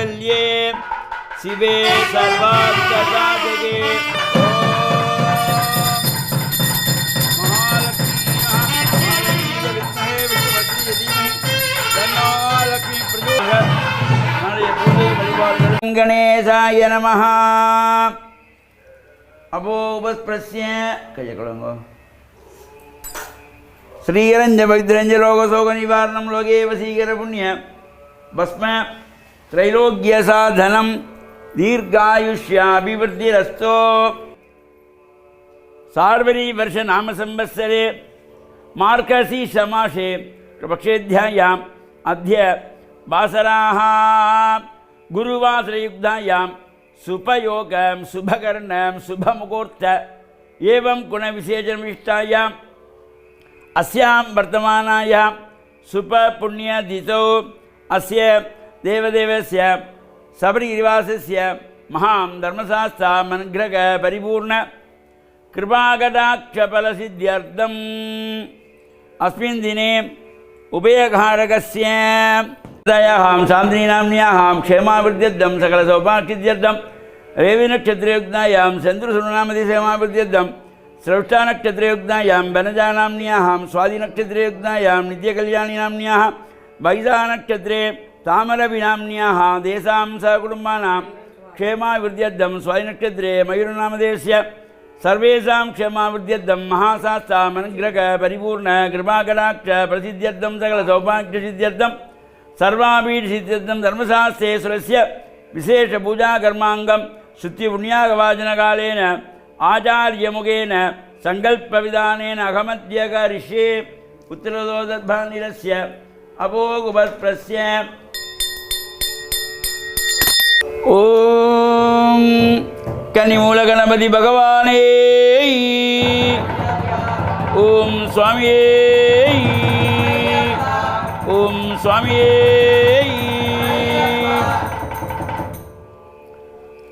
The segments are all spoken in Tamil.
मङ्गल्ये शिवे सर्वार्थसाधके गणेशाय नमः अभोपस्पृश्य कजकुळङ्गो श्रीरञ्जभद्रञ्जलोकशोकनिवारणं लोके वसीकरपुण्य भस्म भस्म त्रैलोक्यसाधनं दीर्घायुष्याभिवृद्धिरस्तो सार्वरी वर्ष नाम संवत्सरे मार्गशीर्षमासे पक्षेध्यायाम् अद्य वासराः गुरुवासरयुक्तायां सुपयोगं शुभकर्णं शुभमुहूर्त एवं गुणविशेषनिष्ठायाम् अस्यां वर्तमानायां सुपपुण्यतिथौ अस्य தேவதேவசிய சபரிகிரிவாசஸ்ய மகாம் தர்மசாஸ்தாமனுகிரக பரிபூர்ண கிருபாகடாட்சபலசித்தியர்த்தம் அஸ்மின் தினே உபயகாரகஸ்ய. தயாம் சாந்தினாம்னியாம் க்ஷேமாவிருத்தியர்த்தம் சகலசோபாக்கித்தியர்த்தம் ரேவிநக்ஷத்திரயுக்னாயாம் சந்திரசுனாமதிசேமாவிருத்தியர்த்தம் ஸ்ரௌஷ்டாநக்ஷத்திரயுக்னாயாம் வனஜானாம்னியாம் சுவாதிநக்ஷத்திரயுக்னாயாம் நித்தியகல்யாணினாம்னியாக வைசாநக்ஷத்திரே தாமரவினாம்னியாக தேசாம் ச குடும்பானாம் க்ஷேமாவிருத்தியர்த்தம் ஸ்வயநக்ஷத்ரே மயூரநாமதேசிய. சர்வேஷாம் க்ஷேமாவிருத்தியர்த்தம் மகாசாஸ்தாம் அனுகிரக பரிபூர்ண கிருபாகடாட்ச பிரசித்தியர்த்தம் சகல சௌபாகியசித்தியர்த்தம் சர்வாபீஷித்தியர்த்தம் தர்மசாஸ்திரே சுரஸ்ய விசேஷ பூஜா கர்மாங்கம் சுத்தி புண்ணியாகவாஜனகாலேன ஆச்சாரியமுகேன சங்கல்பவிதானேன அகமத்யகரிஷே உத்திரதோதர்பாநிலஸ்ய अपोगुपस्प्रस्य ॐ कनिमूलगणपति भगवाने ॐ स्वामिये ॐ स्वामिये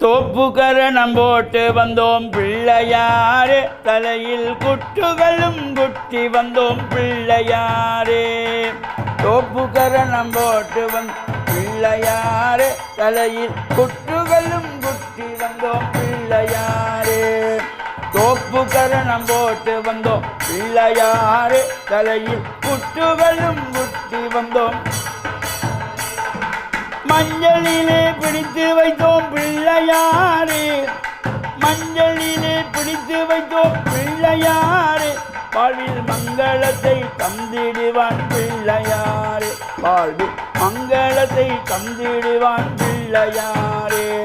தோப்புக்கரணம் போட்டு வந்தோம் பிள்ளையாரே தலையில் குட்டுகளும் குட்டி வந்தோம் பிள்ளையாரே தோப்புக்கரணம் போட்டு வந் பிள்ளையாரே தலையில் குட்டுகளும் குட்டி வந்தோம் பிள்ளையாரே. தோப்பு கரணம் போட்டு வந்தோம் பிள்ளையாரே தலையில் குட்டுகளும் குட்டி வந்தோம். மஞ்சளிலே பிடித்து வைத்தோம் பிள்ளையாரே. மஞ்சளிலே பிடித்து வைத்தோம் பிள்ளையாரே. வாழ்வில் மங்களத்தை தந்திடுவான் பிள்ளையாரே. வாழ்வில் மங்களத்தை தந்திடுவான் பிள்ளையாரே.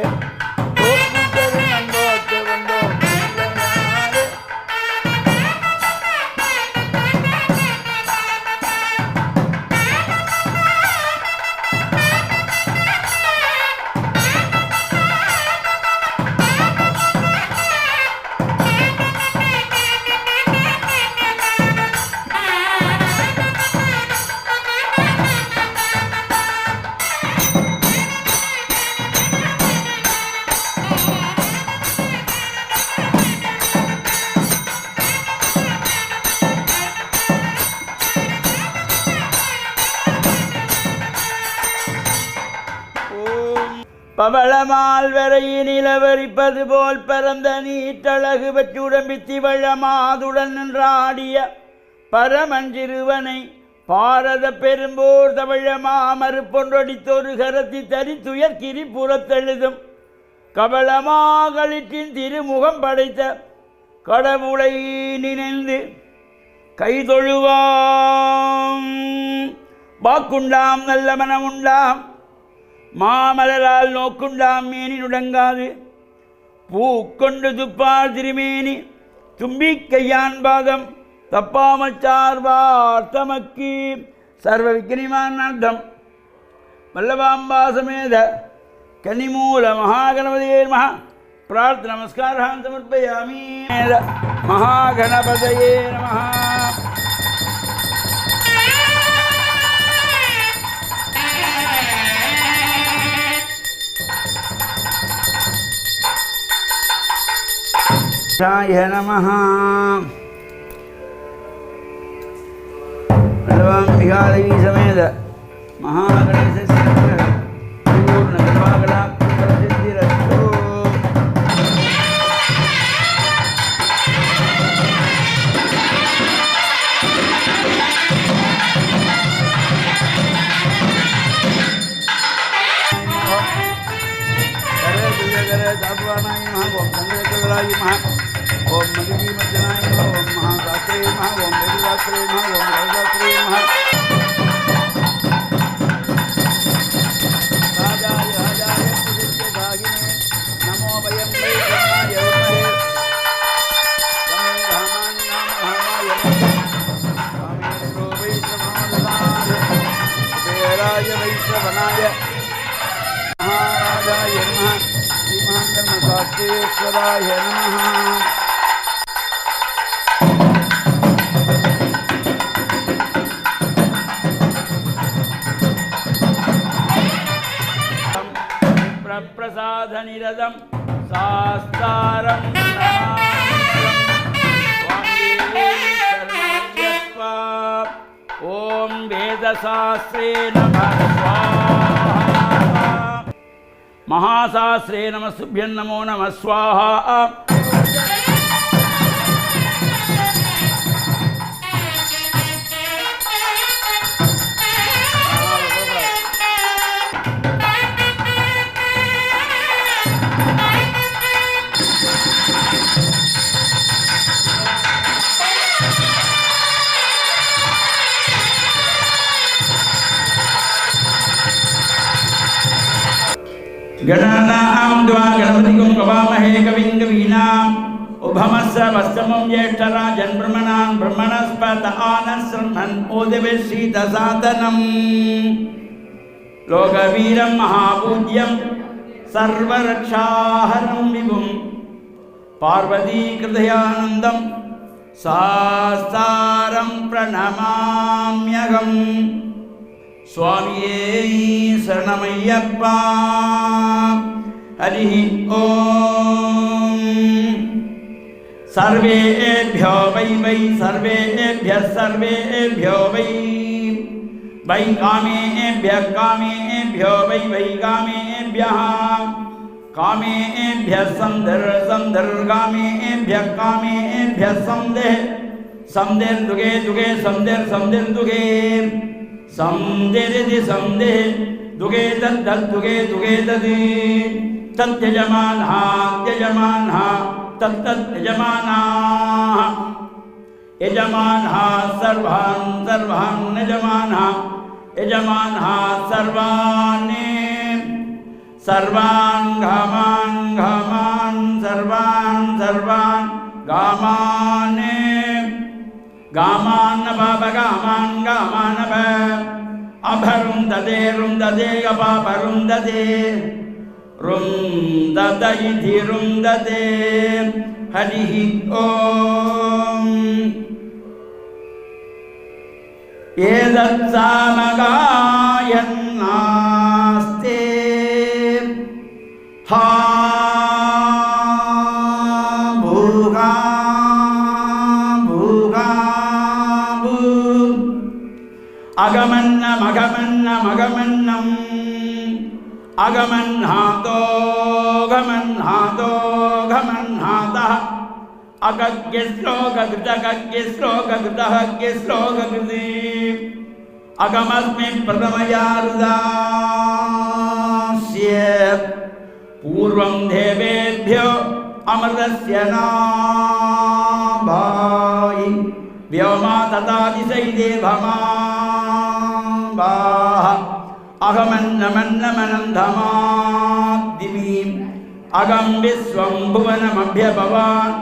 பவளமால் வரையில் நிலவரிப்பது போல் பரந்த நீட்டழகு பெற்றுடம்பி திவழமாதுடன் நின்றாடிய பரமஞ்சிறுவனை பாரத பெரும்போர் தவழமா மறுப்பொன்றடித்தொரு கரத்தி தரித்துயர் கிரி புறத்தெழுதும் கபலமாகளிற்றின் திருமுகம் படைத்த கடவுளை நினைந்து கைதொழுவாம். வாக்குண்டாம் நல்ல மனமுண்டாம். மாமலரால் நோக்குண்டாம் மேனி நுடங்காது. பூ கொண்டு துப்பார் திருமேனி தும்பிக்கையான் பாதம் தப்பாமச்சார்வார் தமக்கு. சர்வ விக்கினிமான் அர்த்தம். வல்லபாம்பாசமேத கனிமூல மகாகணபதியே மகா பிரார்த்த நமஸ்காரான் சமர்ப்பயாமி. மகாகணபதயே நமஹா. பலவம் மிகாதவி சமேத. மகாகணேச பூர்ண கிருபாகலா महागणेशस्य पूर्णकृपाभि नमः ओम चंद्रकलाय नमः ओम मधुरीमर्दनाय नमः ओम महाशास्त्रे नमः ओम वेदशास्त्रे नमः ओम रविशास्त्रे नमः భక్తేశ్వరాయ నమ. ప్రసాదనిరదం శాస్త్రం ఓం వేదశాస్త్రే నమ. మహాశాస్త్రే నమ శుభ్యం నమో నమ స్వాహ. गणानां द्वा गणपतिगुं गवामहे कविं कवीनाम् उभमस्य वस्तमं ज्येष्ठराजन् ब्रह्मणान् ब्रह्मणस्पत आनश्रह्मन् ओदवे शीतसादनम् लोकवीरं महापूज्यं सर्वरक्षाहरं विभुं पार्वतीकृतयानन्दं सास्तारं प्रणमाम्यहम् சுவாமியே சரணமையப்பா ஹரி ஓம் सर्वेभ्यो वै वै सर्वेभ्यः सर्वेभ्यो वै वै कामेभ्यः कामेभ्यो वै वै कामेभ्यः कामेभ्यः सन्धिर् सन्धिर्कामेभ्यः कामेभ्यः सन्धिः सन्धिर्दुगे दुगे सन्धिर्सन्धिर्दुगे सन्धिरिति सन्धिः दुगे तद्दद्दुगे दुगे तद्। तत्यजमानः त्यजमानः तत्तद्यजमानाः यजमानः। सर्वान् सर्वान् यजमानः। यजमानः सर्वान् सर्वान् घामान् घामान्, सर्वान् सर्वान् காமான்ன பாப காமான் காமானப அபரும் ததே ரும் ததே அபாபரும் ததே ரும் தத இதி ரும் ததே ஹரிஹி ஓம். ஏதத் சாமகாயன் अगमन्नम् अगमह्नातो गमह्नातो घमह्नातः अगज्ञश्लोककृतगज्ञश्लोककृतः ज्ञश्लोककृति अगमस्मिन् प्रथमया पूर्वं देवेभ्यो अमृतस्य नाभायि। व्योमा तथा दिशै देवमा। देवमाबाः अहमन्नमन्नमनन्दमादिवीम् अगं विश्वं भुवनमभ्यभवान्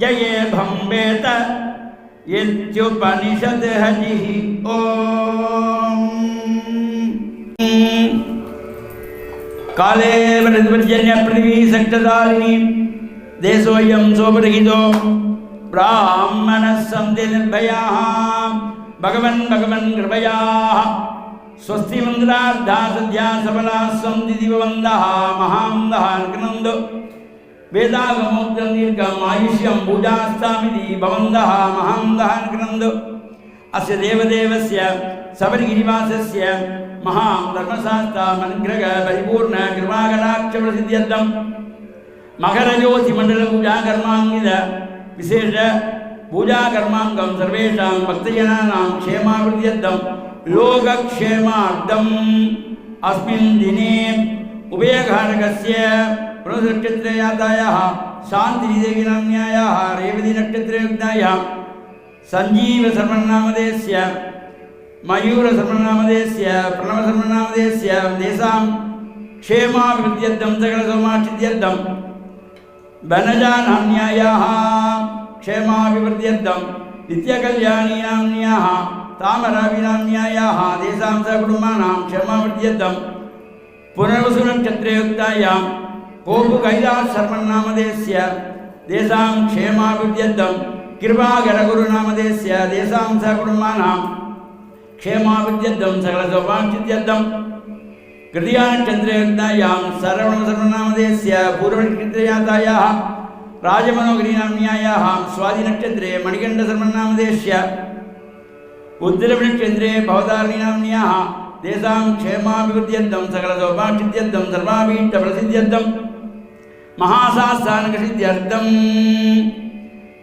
जये भम्बेत इत्युपनिषद् हरिः ॐ काले वृद्वर्जन्य पृथ्वी सक्तदारिणी देशोऽयं सोपरहितो ब्राह्मणः सन्ति निर्भयाः भगवन् भगवन् कृपयाः स्वस्ति मन्दिरार्धा सद्या सबलाः सन्ति दिववन्दः महान्दः नन्दो वेदागमोक्तं दीर्घम् आयुष्यं पूजास्तामिति भवन्तः महान्दः नन्दो अस्य देवदेवस्य सबरिगिरिवासस्य महां धर्मशास्त्रामनुग्रह परिपूर्ण कृपाकटाक्षप्रसिद्ध्यर्थं मकरज्योतिमण्डलपूजाकर्माङ्गित विशेष पूजाकर्माङ्गं सर्वेषां भक्तजनानां क्षेमावृद्ध्यर्थं लोकक्षेमार्थम् अस्मिन् दिने उभयघारकस्य पुनर्नक्षत्रयातायाः शान्तिदेवीनाम्न्यायाः रेवतीनक्षत्रयुक्तायां सञ्जीवसर्वनामधेयस्य मयूरसर्वनामधेयस्य प्रणवसर्वनामधेयस्य तेषां क्षेमाभिवृद्ध्यर्थं सकलसौमाक्षित्यर्थं वनजानान्यायाः क्षेमाभिवृद्ध्यर्थं नित्यकल्याणीनाम्न्याः तामराविनाम्न्यायाः तेषां सकुटुम्बानां क्षेमावृद्ध्यर्थं पुनर्वसुनक्षत्रयुक्तायां कोपुकैलासशर्मन्नामधेयस्य तेषां क्षेमाभिवृद्ध्यर्थं कृपाकरगुरुनामधेयस्य तेषां सकुटुम्बानां क्षेमाभिवृद्ध्यर्थं सकलसौभाग्यत्यर्थं कृतीयानक्षत्रयुक्तायां सर्वणसर्वनामधेयस्य पूर्वनक्षत्रयातायाः राजमनोगरीनाम्न्यायाः स्वादिनक्षत्रे मणिकण्ठसर्वनामधेयस्य उत्तरनक्षत्रे भवतारिणाम्न्याः तेषां क्षेमाभिवृद्ध्यर्थं सकलसौभाग्यत्यर्थं सर्वाभीष्टप्रसिद्ध्यर्थं महाशास्त्रानुगसिद्ध्यर्थं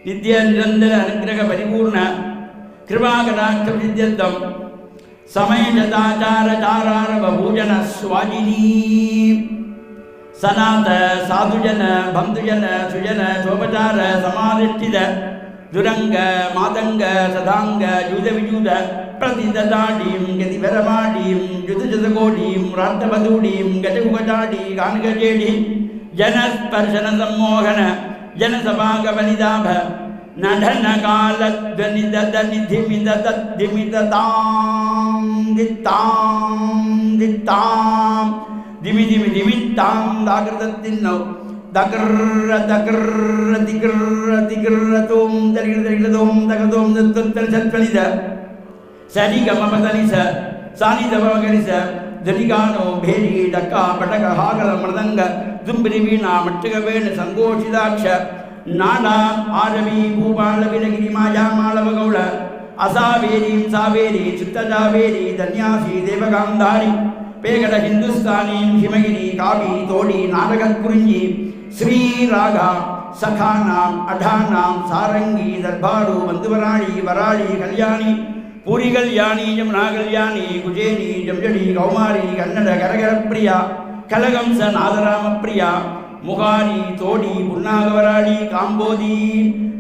नित्यनिरन्तर अनुग्रहपरिपूर्ण कृपाकटाक्षसिद्ध्यर्थं சனாத சாதுஜன பந்துஜன சுஜன சோபச்சார சமாதிஷ்டித துரங்க மாதங்க சதாங்க யூத வியூத பிரதிதாடீம் கதிபரமாடீம் யுதஜதகோடீம் ராத்தபதூடீம் கஜகுகடாடி கான்கஜேடி ஜனஸ்பர்ஷன சம்மோகன ஜனசபாக வனிதாப நடன காலத்வனிததனிதிமிதததிமிததாம் தித்தாம் தித்தாம் திமி திமி திமி தாம் தாகிருதத்தின் நோ தகர்ர தகர்ர திகர்ர திகர்ர தோம் தலிகிற தலிகிற தோம் தகதோம் தத்தல் சத்கலித சரி கமபதலி ச. சானி தவகலி ச. ஜலிகானோ பேரி டக்கா படக ஹாகல மிருதங்க. தும்பிரி வீணா மட்டுக வேணு சங்கோஷிதாட்ச நாடா ஆரவி பூபாலவிலகிரி மாயா மாலவகௌள அசாவேரி சாவேரி சித்தஜாவேரி தன்யாசி தேவகாந்தாரி. பேகட ஹிந்துஸ்தானி ஹிமகிரி காவி தோடி நாடகக்குறிஞ்சி ஸ்ரீராகா சகானாம் அடானாம் சாரங்கி தர்பாரு வந்துவராணி வராளி கல்யாணி பூரி கல்யாணி யமுனா கல்யாணி குஜேனி ஜம்ஜடி கௌமாரி கன்னட கரகரப்பிரியா கலகம்ச நாதராமப்பிரியா முகாரி தோடி புன்னாகவராளி காம்போதி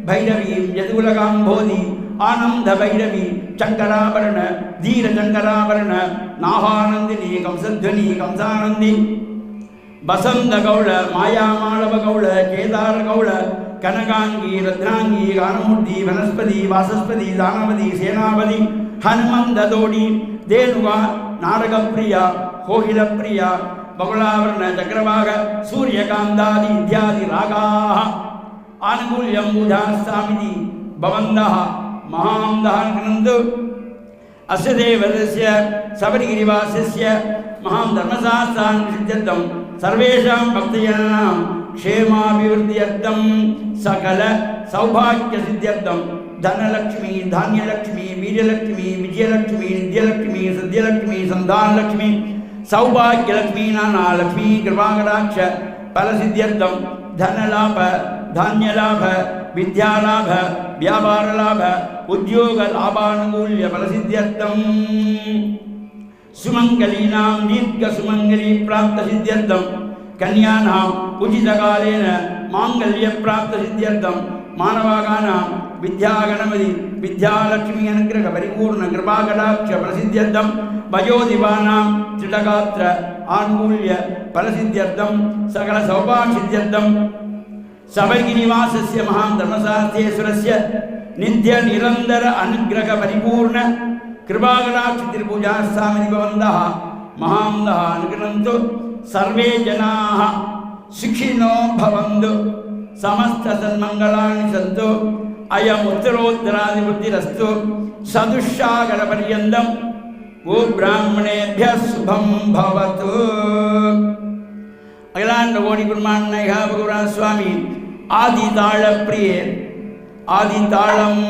பைரவி யதுகுலகாம்போதி ஆனந்த பைரவி சங்கராபரண தீர சங்கராபரண நாகானந்தினி கம்சத்வனி கம்சானந்தி வசந்த கௌள மாயாமாளவ கௌள கேதார கௌள கனகாங்கி ரத்னாங்கி கானமூர்த்தி வனஸ்பதி வாசஸ்பதி தானவதி ஹனுமந்த தோடி தேனுகா நாடகப்பிரியா கோகிலப்பிரியா பகுலாவரண சக்கரவாக சூரியகாந்தாதி இத்தியாதி ராகாக ஆனுகூல்யம் பூஜாஸ்தாமிதி பவந்தா महान्दानन्दो अस्य देवस्य शबरिगिरिवासस्य महां धर्मशास्त्रान् सिद्ध्यर्थं सर्वेषां भक्तजनानां क्षेमाभिवृद्ध्यर्थं सकल सौभाग्यसिद्ध्यर्थं धनलक्ष्मी धान्यलक्ष्मी वीर्यलक्ष्मी विजयलक्ष्मी नित्यलक्ष्मी सद्यलक्ष्मी सन्धानलक्ष्मी सौभाग्यलक्ष्मी नानालक्ष्मी कृपाकराक्ष फलसिद्ध्यर्थं धनलाभ ಧಾನ್ಯಲಾಭ ವಿದ್ಯಾಲಾಭ ವ್ಯಾಪಾರ ಲಾಭ ಉದ್ಯೋಗ ಲಾಭಾನುಕೂಲ್ಯ ಫಲಸಿದ್ಧರ್ಥಂ ಸುಮಂಗಲೀನಾಂ ದೀರ್ಘ ಸುಮಂಗಲಿ ಪ್ರಾಪ್ತ ಸಿದ್ಧರ್ಥಂ ಕನ್ಯಾನಾಂ ಉಚಿತ ಕಾಲೇನ ಮಾಂಗಲ್ಯ ಪ್ರಾಪ್ತ ಸಿದ್ಧರ್ಥಂ ಮಾನವಾಗಾನಾಂ வித்யாகணமதி வித்யாலட்சுமி அனுகிரக பரிபூர்ண கிருபாகடாட்ச பிரசித்தியர்த்தம் வயோதிவானாம் திடகாத்திர ஆன்மூல்ய பலசித்தியர்த்தம் சகல சௌபாசித்தியர்த்தம் சபைகினிவாசஸ்ய மகாம் தர்மசாஸ்திரேஸ்வரஸ்ய நித்திய நிரந்தர அனுகிரக பரிபூர்ண கிருபாகராட்சி திருபூஜா சாமதி பவந்தः மகாந்தः அனுகிரந்தோ சர்வே ஜனாः சுகினோ பவந்து சமஸ்த சன்மங்களாணி சந்தோ அயம் உத்தரோத்தராதிபுத்திரஸ்து சதுஷாகர பர்யந்தம் ஓ பிராமணேபிய சுபம் பவத்து. அகிலாண்ட கோடி குருமான் நைகா பகுரான் சுவாமி ஆதிதாழ பிரியே ஆதிதாளம்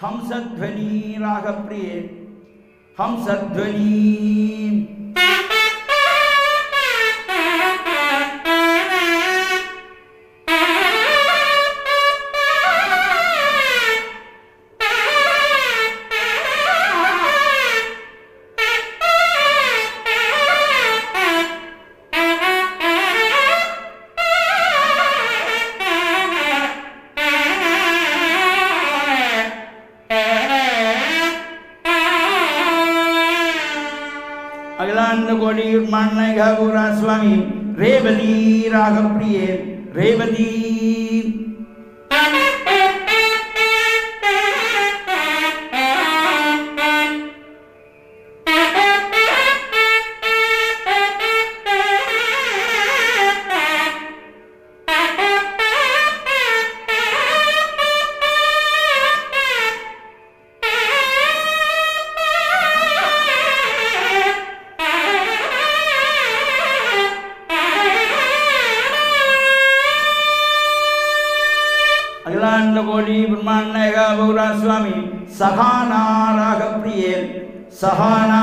हमसध्वनि राग प्रिय हमसध्वनि மண்ணகபுரா சுவாமி. ரேவதி ராகம் பிரியே ரேவதி சுவாமி சகானாராக பிரியேன் சகானா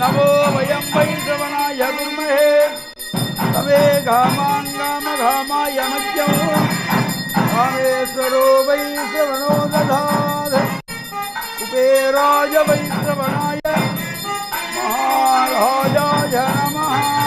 नमो वयं वै श्रवणाय गुर्महे। तवे घामाङ्गामघामाय मह्यौ। रामेश्वरो वै श्रवणो दधाद कुबेराय वै श्रवणाय महाराजाय नमः।